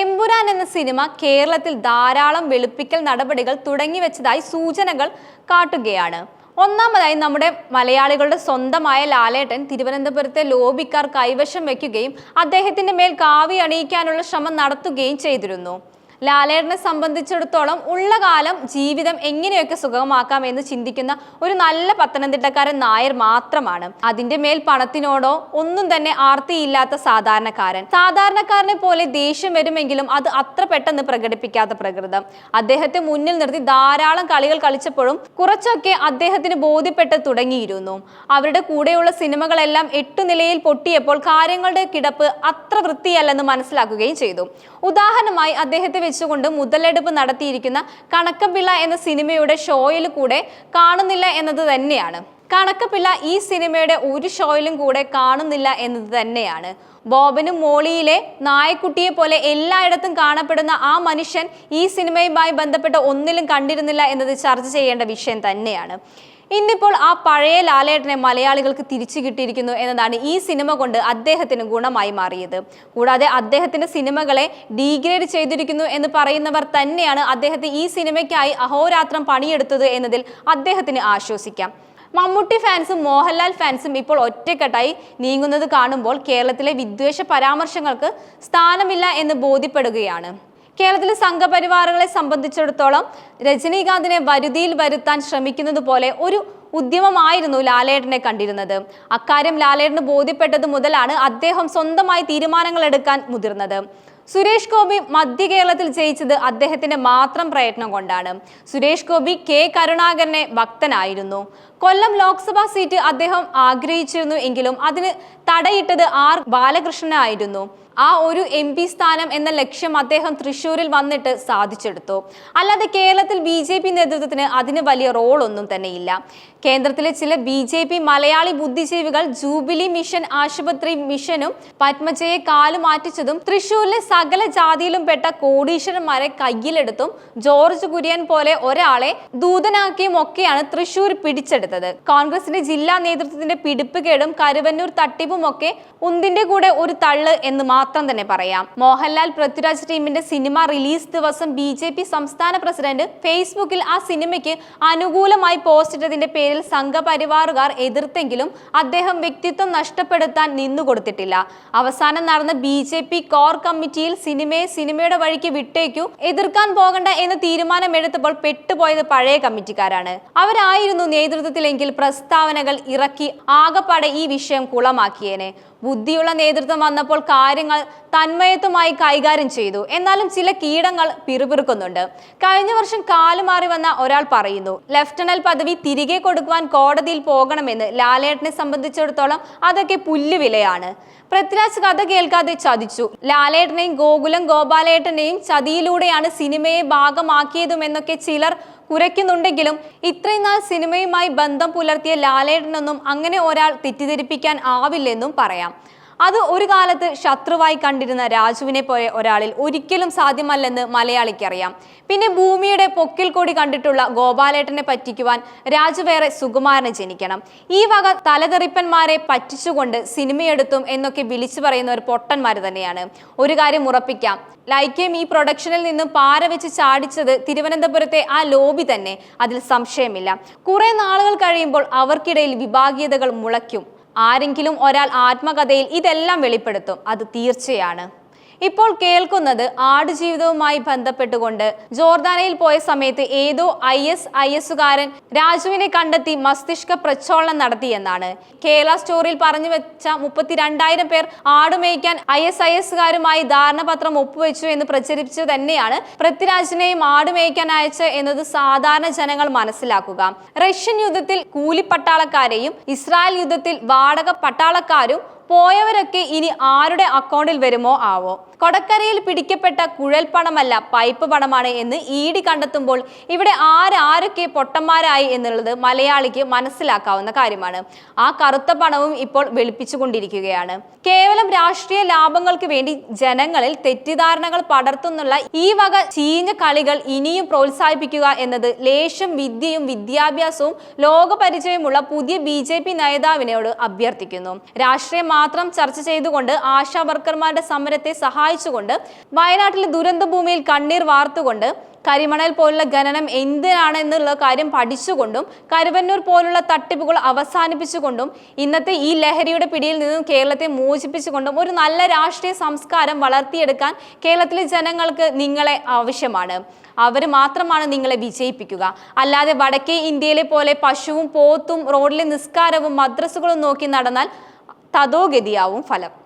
എമ്പുരാൻ എന്ന സിനിമ കേരളത്തിൽ ധാരാളം വെളുപ്പിക്കൽ നടപടികൾ തുടങ്ങി വെച്ചതായി സൂചനകൾ കാട്ടുകയാണ്. ഒന്നാമതായി നമ്മുടെ മലയാളികളുടെ സ്വന്തമായ ലാലേട്ടൻ തിരുവനന്തപുരത്തെ ലോബിക്കാർ കൈവശം വയ്ക്കുകയും അദ്ദേഹത്തിന്റെ മേൽ കാവി അണിയിക്കാനുള്ള ശ്രമം നടത്തുകയും ചെയ്തിരുന്നു. ലാലേട്ടനെ സംബന്ധിച്ചിടത്തോളം ഉള്ള കാലം ജീവിതം എങ്ങനെയൊക്കെ സുഗമമാക്കാം എന്ന് ചിന്തിക്കുന്ന ഒരു നല്ല പത്തനംതിട്ടക്കാരൻ നായർ മാത്രമാണ്. അതിന്റെ മേൽ പണത്തിനോടോ ഒന്നും തന്നെ ആർത്തിയില്ലാത്ത സാധാരണക്കാരൻ. സാധാരണക്കാരനെ പോലെ ദേഷ്യം വരുമെങ്കിലും അത് അത്ര പെട്ടെന്ന് പ്രകടിപ്പിക്കാത്ത പ്രകൃതം. അദ്ദേഹത്തെ മുന്നിൽ നിർത്തി ധാരാളം കളികൾ കളിച്ചപ്പോഴും കുറച്ചൊക്കെ അദ്ദേഹത്തിന് ബോധ്യപ്പെട്ട് തുടങ്ങിയിരുന്നു. അവരുടെ കൂടെയുള്ള സിനിമകളെല്ലാം എട്ടു നിലയിൽ പൊട്ടിയപ്പോൾ കാര്യങ്ങളുടെ കിടപ്പ് അത്ര വൃത്തിയല്ലെന്ന് മനസ്സിലാക്കുകയും ചെയ്തു. ഉദാഹരണമായി അദ്ദേഹത്തെ വെച്ചുകൊണ്ട് മുതലെടുപ്പ് നടത്തിയിരിക്കുന്ന കണക്കപ്പിള്ള എന്ന സിനിമയുടെ ഷോയിൽ കൂടെ കാണുന്നില്ല എന്നത് തന്നെയാണ്. കണക്കപ്പിള്ള ഈ സിനിമയുടെ ഒരു ഷോയിലും കൂടെ കാണുന്നില്ല എന്നത് തന്നെയാണ്. ബോബനും മോളിയിലെ നായക്കുട്ടിയെ പോലെ എല്ലായിടത്തും കാണപ്പെടുന്ന ആ മനുഷ്യൻ ഈ സിനിമയുമായി ബന്ധപ്പെട്ട് ഒന്നിലും കണ്ടിരുന്നില്ല എന്നത് ചർച്ച ചെയ്യേണ്ട വിഷയം തന്നെയാണ്. ഇന്നിപ്പോൾ ആ പഴയ ലാലേട്ടനെ മലയാളികൾക്ക് തിരിച്ചു കിട്ടിയിരിക്കുന്നു എന്നതാണ് ഈ സിനിമ കൊണ്ട് അദ്ദേഹത്തിന് ഗുണമായി മാറിയത്. കൂടാതെ അദ്ദേഹത്തിന്റെ സിനിമകളെ ഡീഗ്രേഡ് ചെയ്തിരിക്കുന്നു എന്ന് പറയുന്നവർ തന്നെയാണ് അദ്ദേഹത്തെ ഈ സിനിമയ്ക്കായി അഹോരാത്രം പണിയെടുത്തത് എന്നതിൽ അദ്ദേഹത്തിന് ആശ്വസിക്കാം. മമ്മൂട്ടി ഫാൻസും മോഹൻലാൽ ഫാൻസും ഇപ്പോൾ ഒറ്റക്കെട്ടായി നീങ്ങുന്നത് കാണുമ്പോൾ കേരളത്തിലെ വിദ്വേഷ പരാമർശങ്ങൾക്ക് സ്ഥാനമില്ല എന്ന് ബോധ്യപ്പെടുകയാണ്. കേരളത്തിലെ സംഘപരിവാറുകളെ സംബന്ധിച്ചിടത്തോളം രജനീകാന്തിനെ വരുതിയിൽ വരുത്താൻ ശ്രമിക്കുന്നത് പോലെ ഒരു ഉദ്യമമായിരുന്നു ലാലേട്ടനെ കണ്ടിരുന്നത്. അക്കാര്യം ലാലേട്ടന് ബോധ്യപ്പെട്ടത് മുതലാണ് അദ്ദേഹം സ്വന്തമായി തീരുമാനങ്ങൾ എടുക്കാൻ മുതിർന്നത്. സുരേഷ് ഗോപി മധ്യ കേരളത്തിൽ ജയിച്ചത് അദ്ദേഹത്തിന്റെ മാത്രം പ്രയത്നം കൊണ്ടാണ്. സുരേഷ് ഗോപി കെ കരുണാകരനെ ഭക്തനായിരുന്നു. കൊല്ലം ലോക്സഭാ സീറ്റ് അദ്ദേഹം ആഗ്രഹിച്ചിരുന്നു എങ്കിലും അതിന് തടയിട്ടത് ആർ ബാലകൃഷ്ണനായിരുന്നു. ആ ഒരു എം പി സ്ഥാനം എന്ന ലക്ഷ്യം അദ്ദേഹം തൃശ്ശൂരിൽ വന്നിട്ട് സാധിച്ചെടുത്തു. അല്ലാതെ കേരളത്തിൽ ബി ജെ പി നേതൃത്വത്തിന് അതിന് വലിയ റോൾ ഒന്നും തന്നെ ഇല്ല കേന്ദ്രത്തിലെ ചില ബി ജെ പി മലയാളി ബുദ്ധിജീവികൾ ജൂബിലി മിഷൻ ആശുപത്രി മിഷനും പത്മജയെ കാലു മാറ്റിച്ചതും തൃശ്ശൂരിലെ സകല ജാതിയിലും പെട്ട കോടീശ്വരന്മാരെ കയ്യിലെടുത്തും ജോർജ് കുര്യൻ പോലെ ഒരാളെ ദൂതനാക്കിയും ഒക്കെയാണ് തൃശ്ശൂർ പിടിച്ചെടുത്തത്. കോൺഗ്രസിന്റെ ജില്ലാ നേതൃത്വത്തിന്റെ പിടിപ്പുകേടും കരുവന്നൂർ തട്ടിപ്പും ഒക്കെ ഉന്തിന്റെ കൂടെ ഒരു തള്ള് എന്ന് മാത്രം തന്നെ പറയാം. മോഹൻലാൽ പൃഥ്വിരാജ് ടീമിന്റെ സിനിമ റിലീസ് ദിവസം ബി ജെ പി സംസ്ഥാന പ്രസിഡന്റ് ഫേസ്ബുക്കിൽ ആ സിനിമയ്ക്ക് അനുകൂലമായി പോസ്റ്റ് ഇട്ടതിന്റെ പേരിൽ സംഘപരിവാറുകാർ എതിർത്തെങ്കിലും അദ്ദേഹം വ്യക്തിത്വം നഷ്ടപ്പെടുത്താൻ നിന്നുകൊടുത്തിട്ടില്ല. അവസാനം നടന്ന ബി ജെ പി കോർ കമ്മിറ്റിയിൽ സിനിമയെ സിനിമയുടെ വഴിക്ക് വിട്ടേക്കൂ എതിർക്കാൻ പോകണ്ട എന്ന തീരുമാനമെടുത്തപ്പോൾ പെട്ടുപോയത് പഴയ കമ്മിറ്റിക്കാരാണ്. അവരായിരുന്നു നേതൃത്വത്തിലെങ്കിൽ പ്രസ്താവനകൾ ഇറക്കി ആകപ്പാടെ ഈ വിഷയം കുളമാക്കിയേനെ. ബുദ്ധിയുള്ള നേതൃത്വം വന്നപ്പോൾ കാര്യങ്ങൾ തന്മയത്വമായി കൈകാര്യം ചെയ്തു. എന്നാലും ചില കീടങ്ങൾ പിറുപിറുക്കുന്നുണ്ട്. കഴിഞ്ഞ വർഷം കാലുമാറി വന്ന ഒരാൾ പറയുന്നു ലഫ്റ്റനന്റ് പദവി തിരികെ കൊടുക്കുവാൻ കോടതിയിൽ പോകണമെന്ന് ലാലേട്ടനെ സംബന്ധിച്ചിടത്തോളം അതൊക്കെ പുല്ലുവിലയാണ്. പൃഥ്വിരാജ് കഥ കേൾക്കാതെ ചതിച്ചു. ലാലേട്ടനെയും ഗോകുലം ഗോപാലേട്ടനെയും ചതിയിലൂടെയാണ് സിനിമയെ ഭാഗമാക്കിയതുമെന്നൊക്കെ ചിലർ കുരയ്ക്കുന്നുണ്ടെങ്കിലും ഇത്രയും നാൾ സിനിമയുമായി ബന്ധം പുലർത്തിയ ലാലേട്ടനൊന്നും അങ്ങനെ ഒരാൾ തെറ്റിദ്ധരിപ്പിക്കാൻ ആവില്ലെന്നും പറയാം. അത് ഒരു കാലത്ത് ശത്രുവായി കണ്ടിരുന്ന രാജുവിനെ പോലെ ഒരാളിൽ ഒരിക്കലും സാധ്യമല്ലെന്ന് മലയാളിക്കറിയാം. പിന്നെ ഭൂമിയുടെ പൊക്കിൽ കൂടി കണ്ടിട്ടുള്ള ഗോപാലേട്ടനെ പറ്റിക്കുവാൻ രാജു വേറെ സുകുമാരനെ ജനിക്കണം. ഈ വക തലതെറിപ്പന്മാരെ പറ്റിച്ചുകൊണ്ട് സിനിമയെടുത്തും എന്നൊക്കെ വിളിച്ചു പറയുന്ന ഒരു പൊട്ടന്മാർ തന്നെയാണ്. ഒരു കാര്യം ഉറപ്പിക്കാം. ലൈക്കേം ഈ പ്രൊഡക്ഷനിൽ നിന്നും പാര വെച്ച് ചാടിച്ചത് തിരുവനന്തപുരത്തെ ആ ലോബി തന്നെ. അതിൽ സംശയമില്ല. കുറെ നാളുകൾ കഴിയുമ്പോൾ അവർക്കിടയിൽ വിഭാഗീയതകൾ മുളയ്ക്കും. ആരെങ്കിലും ഒരാൾ ആത്മകഥയിൽ ഇതെല്ലാം വെളിപ്പെടുത്തും. അത് തീർച്ചയാണ്. ഇപ്പോൾ കേൾക്കുന്നത് ആടുജീവിതവുമായി ബന്ധപ്പെട്ടുകൊണ്ട്. ജോർദാനയിൽ പോയ സമയത്ത് ഏതോ ഐ എസ് ഐ എസുകാരൻ രാജുവിനെ കണ്ടെത്തി മസ്തിഷ്ക പ്രക്ഷോളനം നടത്തിയെന്നാണ്. കേരള സ്റ്റോറിയിൽ പറഞ്ഞു വെച്ച മുപ്പത്തിരണ്ടായിരം പേർ ആടുമേയ്ക്കാൻ ഐ എസ് ഐ എസുകാരുമായി ധാരണാപത്രം ഒപ്പുവെച്ചു എന്ന് പ്രചരിപ്പിച്ചു തന്നെയാണ് പൃഥ്വിരാജിനെയും ആടുമേയ്ക്കാൻ അയച്ച എന്നത് സാധാരണ ജനങ്ങൾ മനസ്സിലാക്കുക. റഷ്യൻ യുദ്ധത്തിൽ കൂലിപ്പട്ടാളക്കാരെയും ഇസ്രായേൽ യുദ്ധത്തിൽ വാടക പട്ടാളക്കാരും പോയവരൊക്കെ ഇനി ആരുടെ അക്കൗണ്ടിൽ വരുമോ ആവോ? കൊടക്കരയിൽ പിടിക്കപ്പെട്ട കുഴൽ പണമല്ല പൈപ്പ് പണമാണ് എന്ന് ഈടി കണ്ടെത്തുമ്പോൾ ഇവിടെ ആരാരൊക്കെ പൊട്ടന്മാരായി എന്നുള്ളത് മലയാളിക്ക് മനസ്സിലാക്കാവുന്ന കാര്യമാണ്. ആ കറുത്ത പണവും ഇപ്പോൾ വെളുപ്പിച്ചുകൊണ്ടിരിക്കുകയാണ് കേവലം രാഷ്ട്രീയ ലാഭങ്ങൾക്ക് വേണ്ടി ജനങ്ങളിൽ തെറ്റിദ്ധാരണകൾ പടർത്തുന്നുള്ള ഈ വക ചീഞ്ഞ കളികൾ ഇനിയും പ്രോത്സാഹിപ്പിക്കുക എന്നത് ലേശം വിദ്യയും വിദ്യാഭ്യാസവും ലോകപരിചയമുള്ള പുതിയ ബി ജെ പി നേതാവിനോട് അഭ്യർത്ഥിക്കുന്നു. രാഷ്ട്രീയ മാത്രം ചർച്ച ചെയ്തുകൊണ്ട് ആശാ വർക്കർമാരുടെ സമരത്തെ സഹായിച്ചുകൊണ്ട് വയനാട്ടിലെ ദുരന്ത ഭൂമിയിൽ കണ്ണീർ വാർത്തുകൊണ്ട് കരിമണൽ പോലുള്ള ഖനനം എന്തിനാണെന്നുള്ള കാര്യം പഠിച്ചുകൊണ്ടും കരുവന്നൂർ പോലുള്ള തട്ടിപ്പുകൾ അവസാനിപ്പിച്ചുകൊണ്ടും ഇന്നത്തെ ഈ ലഹരിയുടെ പിടിയിൽ നിന്നും കേരളത്തെ മോചിപ്പിച്ചുകൊണ്ടും ഒരു നല്ല രാഷ്ട്രീയ സംസ്കാരം വളർത്തിയെടുക്കാൻ കേരളത്തിലെ ജനങ്ങൾക്ക് നിങ്ങളെ ആവശ്യമാണ്. അവർ മാത്രമാണ് നിങ്ങളെ വിജയിപ്പിക്കുക. അല്ലാതെ വടക്കേ ഇന്ത്യയിലെ പോലെ പശുവും പോത്തും റോഡിലെ നിസ്കാരവും മദ്രസുകളും നോക്കി നടന്നാൽ തതോഗതിയാവും ഫലം.